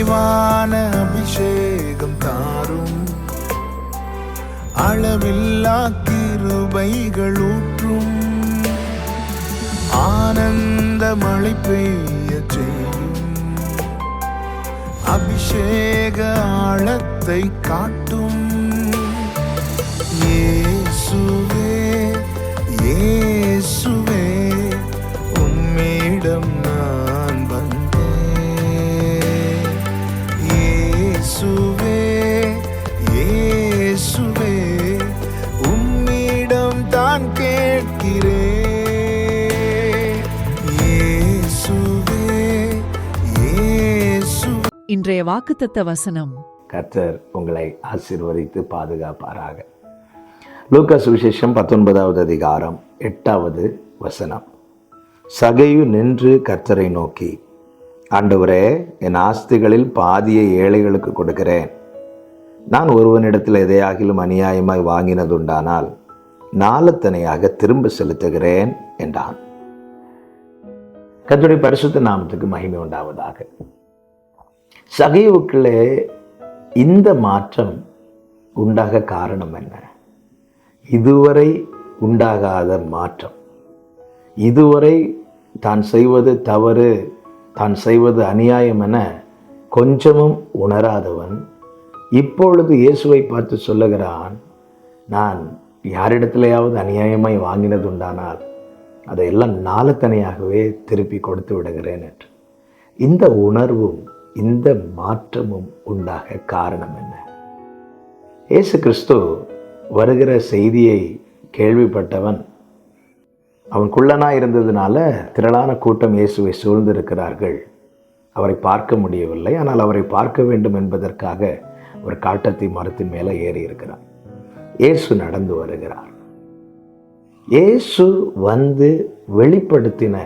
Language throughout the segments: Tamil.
நிறைவான அபிஷேகம் தாரும். அளவில்லா கிருபைகள் ஊற்றும். ஆனந்த மழை பெய்ய செய்யும். அபிஷேக ஆழத்தை காட்டும். ஏசுவே ஏசுவே உம்மிடம் இன்றைய வாக்குத்தத்த வசனம். கர்த்தர் உங்களை ஆசிர்வதித்து பாதுகாப்பாராக. லூக்கஸ் சுவிசேஷம் பத்தொன்பதாவது அதிகாரம் எட்டாவது வசனம். சகையு நின்று கர்த்தரை நோக்கி ஆண்டவரே என் ஆஸ்திகளில் பாதியை ஏழைகளுக்கு கொடுக்கிறேன். நான் ஒருவனிடத்தில் எதையாகிலும் அநியாயமாய் வாங்கினதுண்டானால் நாலத்தனையாக திரும்ப செலுத்துகிறேன் என்றான். கத்துடைய பரிசுத்த நாமத்துக்கு மகிமை உண்டாவதாக. சகைவுக்குள்ளே இந்த மாற்றம் உண்டாக காரணம் என்ன? இதுவரை உண்டாகாத மாற்றம். இதுவரை தான் செய்வது தவறு தான் செய்வது அநியாயம் என கொஞ்சமும் உணராதவன் இப்பொழுது இயேசுவை பார்த்து சொல்லுகிறான் நான் யாரிடத்திலேயாவது அநியாயமாய் வாங்கினது உண்டானால் அதையெல்லாம் நாளத்தனையாகவே திருப்பி கொடுத்து விடுகிறேன் என்று. இந்த உணர்வும் இந்த மாற்றமும் உண்டாக காரணம் என்ன? இயேசு கிறிஸ்து வருகிற செய்தியை கேள்விப்பட்டவன். அவன் குள்ளனா இருந்ததுனால திரளான கூட்டம் இயேசுவை சூழ்ந்திருக்கிறார்கள். அவரை பார்க்க முடியவில்லை. ஆனால் அவரை பார்க்க வேண்டும் என்பதற்காக ஒரு காட்டத்தை மரத்தின் மேலே ஏறி இருக்கிறார். இயேசு நடந்து வருகிறார். இயேசு வந்து வெளிப்படுத்தின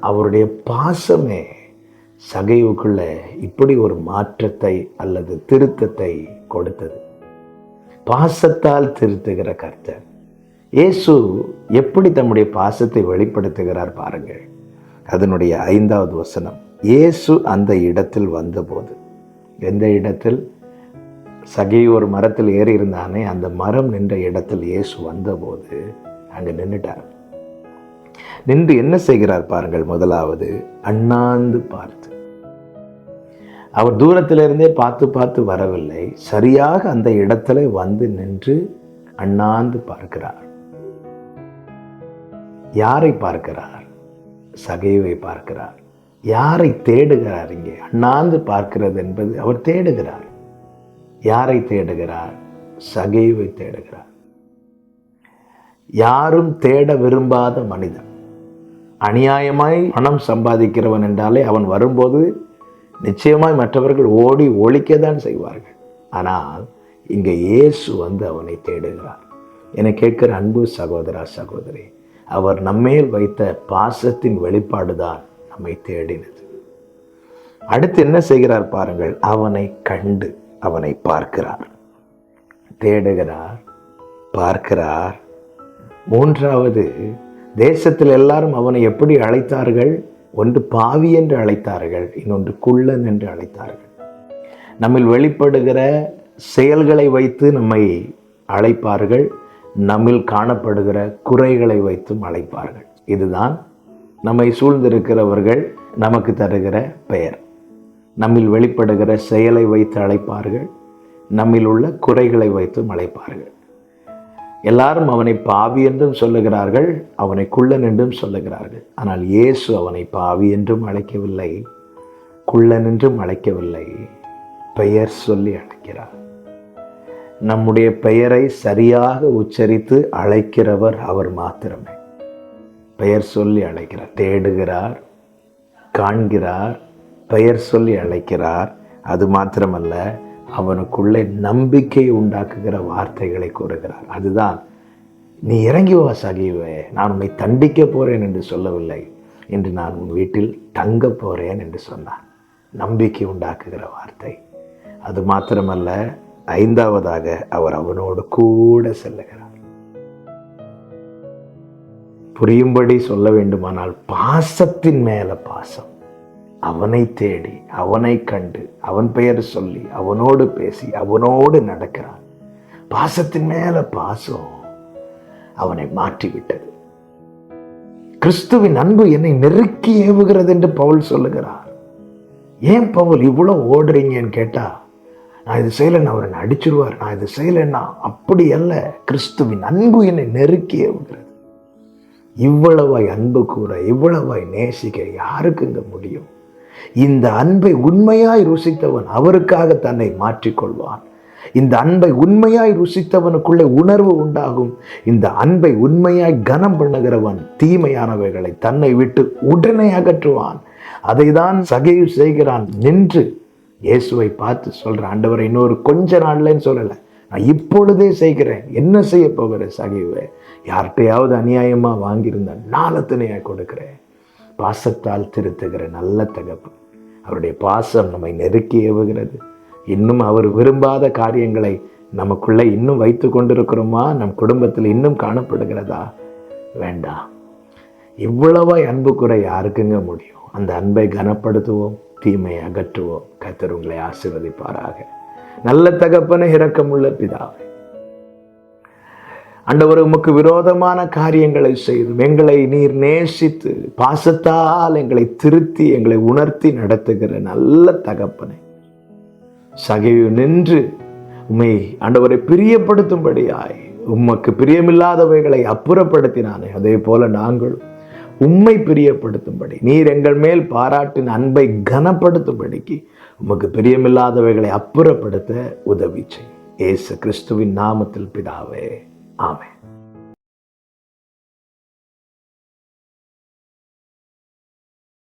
அவருடைய பாசமே சகைவுக்குள்ள இப்படி ஒரு மாற்றத்தை அல்லது திருத்தத்தை கொடுத்தது. பாசத்தால் திருத்துகிற கர்த்தர். இயேசு எப்படி தம்முடைய பாசத்தை வெளிப்படுத்துகிறார் பாருங்கள். அதனுடைய ஐந்தாவது வசனம் இயேசு அந்த இடத்தில் வந்தபோது. எந்த இடத்தில்? சகை ஒரு மரத்தில் ஏறி இருந்தானே அந்த மரம் நின்ற இடத்தில் இயேசு வந்தபோது அங்கே நின்றுட்டார் நின்று என்ன செய்கிறார் பாருங்கள். முதலாவது அண்ணாந்து பார்த்து. அவர் தூரத்திலிருந்தே பார்த்து பார்த்து வரவில்லை. சரியாக அந்த இடத்துல வந்து நின்று அண்ணாந்து பார்க்கிறார். யாரை பார்க்கிறார்? சகைவை பார்க்கிறார். யாரை தேடுகிறார் இங்கே? அண்ணாந்து பார்க்கிறது என்பது அவர் தேடுகிறார். யாரை தேடுகிறார்? சகைவை தேடுகிறார். யாரும் தேட விரும்பாத மனிதன். அநியாயமாய் பணம் சம்பாதிக்கிறவன் என்றாலே அவன் வரும்போது நிச்சயமாய் மற்றவர்கள் ஓடி ஒழிக்கத்தான் செய்வார்கள். ஆனால் இங்கே இயேசு வந்து அவனை தேடுகிறார். என கேட்கிற அன்பு சகோதரா சகோதரி அவர் நம்மேல் வைத்த பாசத்தின் வெளிப்பாடு தான் நம்மை தேடினது. அடுத்து என்ன செய்கிறார் பாருங்கள் அவனை கண்டு அவனை பார்க்கிறார். தேடுகிறார் பார்க்கிறார். மூன்றாவது தேசத்தில் எல்லாரும் அவனை எப்படி அழைத்தார்கள்? ஒன்று பாவி என்று அழைத்தார்கள் இன்னொன்று குள்ளன் என்று அழைத்தார்கள். நம்மில் வெளிப்படுகிற செயல்களை வைத்து நம்மை அழைப்பார்கள் நம்மில் காணப்படுகிற குறைகளை வைத்தும் அழைப்பார்கள். இதுதான் நம்மை சூழ்ந்திருக்கிறவர்கள் நமக்கு தருகிற பெயர். நம்மில் வெளிப்படுகிற செயலை வைத்து அழைப்பார்கள் நம்மில் உள்ள குறைகளை வைத்தும் அழைப்பார்கள். எல்லாரும் அவனை பாவி என்றும் சொல்லுகிறார்கள் அவனை குள்ளன் என்றும் சொல்லுகிறார்கள். ஆனால் இயேசு அவனை பாவி என்றும் அழைக்கவில்லை குள்ளன் என்றும் அழைக்கவில்லை. பெயர் சொல்லி அழைக்கிறார். நம்முடைய பெயரை சரியாக உச்சரித்து அழைக்கிறவர் அவர் மாத்திரமே. பெயர் சொல்லி அழைக்கிறார் தேடுகிறார் காண்கிறார் பெயர் சொல்லி அழைக்கிறார். அது மாத்திரமல்ல அவனுக்குள்ளே நம்பிக்கையை உண்டாக்குகிற வார்த்தைகளை கூறுகிறார். அதுதான் நீ இறங்கி வா சகிவே நான் உன்னை தண்டிக்க போகிறேன் என்று சொல்லவில்லை என்று நான் உன் வீட்டில் தங்க போகிறேன் என்று சொன்னான் நம்பிக்கை உண்டாக்குகிற வார்த்தை. அது மாத்திரமல்ல ஐந்தாவதாக அவர் அவனோடு கூட செல்லுகிறார். புரியும்படி சொல்ல வேண்டுமானால் பாசத்தின் மேலே பாசம். அவனை தேடி அவனை கண்டு அவன் பெயர் சொல்லி அவனோடு பேசி அவனோடு நடக்கிறான். பாசத்தின் மேல பாசம் அவனை மாற்றிவிட்டது. கிறிஸ்துவின் அன்பு என்னை நெருக்கி ஏவுகிறது என்று பவுல் சொல்லுகிறார். ஏன் பவுல் இவ்வளோ ஓடுறீங்கன்னு கேட்டா நான் இது செய்யலைன்னா அவர் என்னை அடிச்சிருவார் நான் இது செய்யலைன்னா அப்படி அல்ல. கிறிஸ்துவின் அன்பு என்னை நெருக்கி ஏவுகிறது. இவ்வளவாய் அன்பு கூற இவ்வளவாய் நேசிக்க யாருக்குங்க முடியும்? இந்த அன்பை உண்மையாய் ருசித்தவன் அவருக்காக தன்னை மாற்றிக்கொள்வான். இந்த அன்பை உண்மையாய் ருசித்தவனுக்குள்ளே உணர்வு உண்டாகும். இந்த அன்பை உண்மையாய் கனம் பண்ணுகிறவன் தீமையானவைகளை தன்னை விட்டு உடனே அகற்றுவான். அதை தான் சகைவு செய்கிறான் நின்று இயேசுவை பார்த்து சொல்ற ஆண்டவரை இன்னொரு கொஞ்ச நாள்லன்னு சொல்லலை. நான் இப்பொழுதே செய்கிறேன். என்ன செய்ய போகிற சகைவை யார்கிட்டையாவது அநியாயமா வாங்கியிருந்த நாளத்தினையாக கொடுக்கிறேன்? பாசத்தால் திருத்துகிற நல்ல தகப்பு. அவருடைய பாசம் நம்மை நெருக்கி ஏவுகிறது. இன்னும் அவர் விரும்பாத காரியங்களை நமக்குள்ள இன்னும் வைத்து கொண்டிருக்கிறோமா? நம் குடும்பத்தில் இன்னும் காணப்படுகிறதா? வேண்டாம். இவ்வளவாய் அன்பு குறை யாருக்குங்க முடியும்? அந்த அன்பை கனப்படுத்துவோம் தீமையை அகற்றுவோம். கத்தர் உங்களை ஆசிர்வதிப்பாராக. நல்ல தகப்பன இரக்கமுள்ள பிதாவை. அண்டவர் உமக்கு விரோதமான காரியங்களை செய்தும் எங்களை நீர் நேசித்து பாசத்தால் எங்களை திருத்தி எங்களை உணர்த்தி நடத்துகிற நல்ல தகப்பனை. சகைவு நின்று உமை ஆண்டவரை பிரியப்படுத்தும்படியாய் உமக்கு பிரியமில்லாதவைகளை அப்புறப்படுத்தினானே. அதே போல நாங்களும் உம்மை பிரியப்படுத்தும்படி நீர் எங்கள் மேல் பாராட்டின் அன்பை கனப்படுத்தும்படிக்கு உமக்கு பிரியமில்லாதவைகளை அப்புறப்படுத்த உதவி செய். ஏசு கிறிஸ்துவின் நாமத்தில் பிதாவே. ஆமே